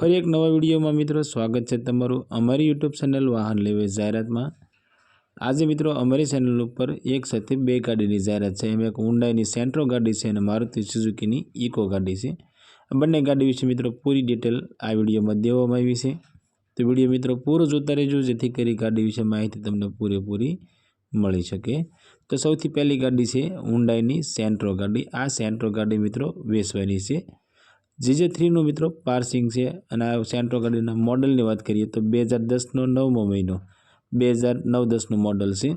ફરી એક નવા વિડીયોમાં મિત્રો સ્વાગત છે તમારું અમારી યુટ્યુબ ચેનલ વાહન લેવે જાહેરાતમાં. આજે મિત્રો અમારી ચેનલ ઉપર એક સાથે બે ગાડીની જાહેરાત છે. એમાં એક હુન્ડાઈની સેન્ટ્રો ગાડી છે અને મારુતિ સુઝુકીની ઇકો ગાડી છે. બંને ગાડી વિશે મિત્રો પૂરી ડિટેલ આ વિડીયોમાં દેવામાં આવી છે. તો વીડિયો મિત્રો પૂરો જોતા રહેજો, જેથી કરી ગાડી વિશે માહિતી તમને પૂરેપૂરી મળી શકે. તો સૌથી પહેલી ગાડી છે ઊંડાઈની સેન્ટ્રો ગાડી. આ સેન્ટ્રો ગાડી મિત્રો વેચવાની છે. જીજે થ્રીનું મિત્રો, પાર્સિંગ છે અને આ સેન્ટ્રો ગાડીના મોડલની વાત કરીએ તો બે હજાર દસનો નવમો મહિનો, બે હજાર નવ દસનું મોડલ છે.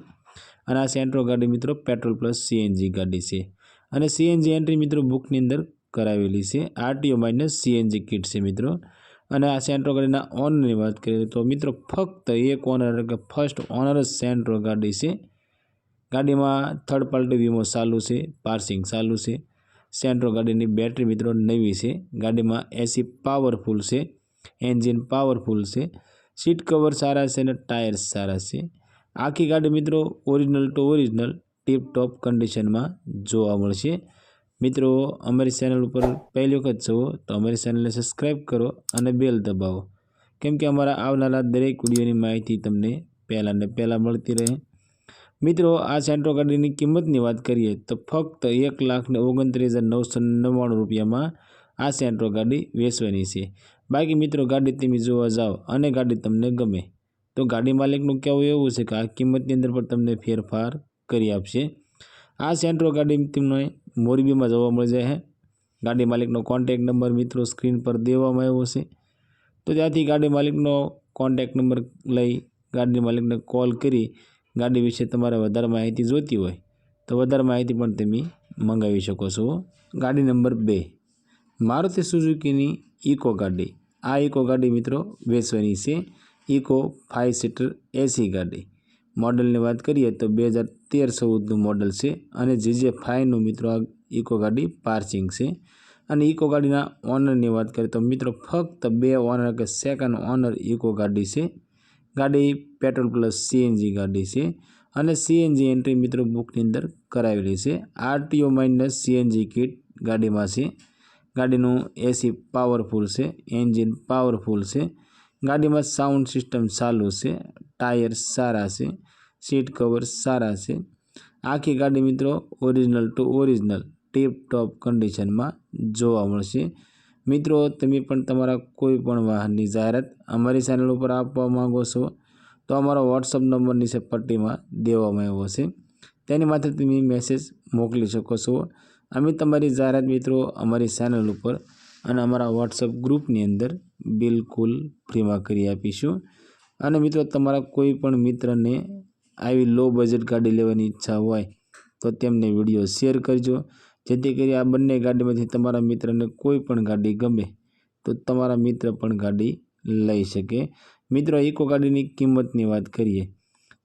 અને આ સેન્ટ્રો ગાડી મિત્રો પેટ્રોલ પ્લસ સીએનજી ગાડી છે. અને સીએનજી એન્ટ્રી મિત્રો બુકની અંદર કરાવેલી છે. આરટીઓ માઇનસ સીએનજી કિટ છે મિત્રો. અને આ સેન્ટ્રો ગાડીના ઓનરની વાત કરીએ તો મિત્રો ફક્ત એક ઓનર કે ફર્સ્ટ ઓનર જ સેન્ટ્રો ગાડી છે. ગાડીમાં થર્ડ પાર્ટી વીમો ચાલુ છે, પાર્સિંગ ચાલુ છે. સેન્ટ્રો ગાડીની બેટરી મિત્રો નવી છે. ગાડીમાં એસી પાવરફુલ છે એન્જિન પાવરફુલ છે સીટ કવર સારા છે અને ટાયર્સ સારા છે. આખી ગાડી મિત્રો original to original tip top કન્ડિશનમાં જોવા મળશે. મિત્રો, અમારી ચેનલ ઉપર પહેલી વખત જુઓ તો અમારી ચેનલને સબસ્ક્રાઈબ કરો અને બેલ દબાવો. કેમ કે અમારા આવનારા દરેક વિડીયોની માહિતી તમને પહેલાં ને પહેલાં મળતી રહે. મિત્રો, આ સેન્ટ્રો ગાડીની કિંમતની વાત કરીએ તો ફક્ત એક લાખ ને ઓગણત્રીસ હજાર નવસો નવ્વાણું રૂપિયામાં આ સેન્ટ્રો ગાડી વેચવાની છે. બાકી મિત્રો, ગાડી તમે જોવા જાઓ અને ગાડી તમને ગમે, તો ગાડી માલિકનું કહેવું એવું છે કે આ કિંમતની અંદર પણ તમને ફેરફાર કરી આપશે. આ સેન્ટ્રો ગાડી તમને મોરબીમાં જોવા મળી જાય છે ગાડી માલિકનો કોન્ટેક નંબર મિત્રો સ્ક્રીન પર દેવામાં આવ્યો છે. તો ત્યાંથી ગાડી માલિકનો કોન્ટેક નંબર લઈ ગાડી માલિકને કોલ કરી ગાડી વિશે તમારે વધારે માહિતી જોઈતી હોય, તો વધારે માહિતી પણ તમે મંગાવી શકો છો. ગાડી નંબર બે. મારુતિ સુઝુકીની ઇકો ગાડી. આ ઇકો ગાડી મિત્રો વેચવાની છે. ઇકો ફાઇવ સીટર એસી ગાડી. મોડલની વાત કરીએ તો બે હજાર તેર ચૌદનું મોડલ છે અને જે જે ફાઇવનું મિત્રો આ ઇકો ગાડી પાર્કિંગ છે. અને ઇકો ગાડીના ઓનરની વાત કરીએ તો મિત્રો ફક્ત બે ઓનર કે સેકન્ડ ઓનર ઇકો ગાડી છે. ગાડી પેટ્રોલ પ્લસ સીએનજી ગાડી છે અને સીએનજી એન્ટ્રી મિત્રો બુકની અંદર કરાવેલી છે. આરટીઓ માઇનસ સીએનજી કિટ ગાડીમાં છે. ગાડીનું એસી પાવરફુલ છે, એન્જિન પાવરફુલ છે. ગાડીમાં સાઉન્ડ સિસ્ટમ ચાલુ છે, ટાયર સારા છે, સીટ કવર સારા છે. આખી ગાડી મિત્રો original to original tip top કન્ડિશનમાં જોવા મળશે. મિત્રો, તમે પણ તમારા કોઈ પણ વાહનની જાહેરાત અમારી ચેનલ ઉપર આપવા માંગો છો, તો અમારો વોટ્સઅપ નંબર નીચે પટ્ટીમાં દેવામાં આવ્યો છે. તેની માથે તમે મેસેજ મોકલી શકો છો. અમે તમારી જાહેરાત મિત્રો અમારી ચેનલ ઉપર અને અમારા વોટ્સઅપ ગ્રુપની અંદર બિલકુલ ફ્રીમાં કરી આપીશું. અને મિત્રો, તમારા કોઈ પણ મિત્રને આવી લો બજેટ ગાડી લેવાની ઈચ્છા હોય તો તેમને વીડિયો શેર કરજો. જેથી કરી આ બંને ગાડીમાંથી તમારા મિત્રને કોઈ પણ ગાડી ગમે, તો તમારા મિત્ર પણ ગાડી લઈ શકે. મિત્રો, ઇકો ગાડીની કિંમતની વાત કરીએ,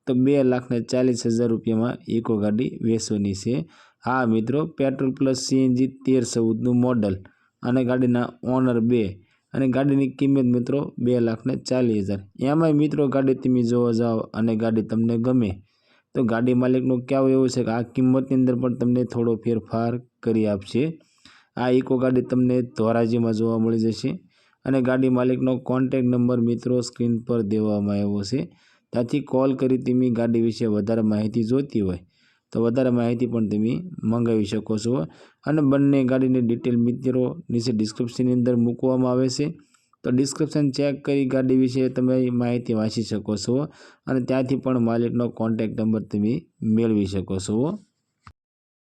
તો બે લાખને ચાલીસ હજાર રૂપિયામાં ઇકો ગાડી વેચવાની છે. હા, મિત્રો, પેટ્રોલ પ્લસ સીએનજી તેર ચૌદનું મોડલ અને ગાડીના ઓનર બે અને ગાડીની કિંમત, મિત્રો, બે લાખને ચાલીસ હજાર. એમાંય મિત્રો, ગાડી તમે જોવા જાઓ અને ગાડી તમને ગમે તો ગાડી માલિકનું કહેવું એવું છે કે આ કિંમતની અંદર પણ તમને થોડો ફેરફાર કરી આપશે. આ ઇકો ગાડી તમને ધોરાજીમાં જોવા મળી જશે અને ગાડી માલિકનો કોન્ટેક નંબર મિત્રો સ્ક્રીન પર દેવામાં આવ્યો છે. ત્યાંથી કોલ કરી તમે ગાડી વિશે વધારે માહિતી જોઈતી હોય તો વધારે માહિતી પણ તમે મંગાવી શકો છો. અને બંને ગાડીની ડિટેલ મિત્રો નીચે ડિસ્ક્રિપ્શનની અંદર મૂકવામાં આવે છે. તો ડિસ્ક્રિપ્શન ચેક કરી ગાડી વિશે તમે માહિતી વાંચી શકો છો અને ત્યાંથી પણ માલિકનો કોન્ટેક નંબર તમે મેળવી શકો છો.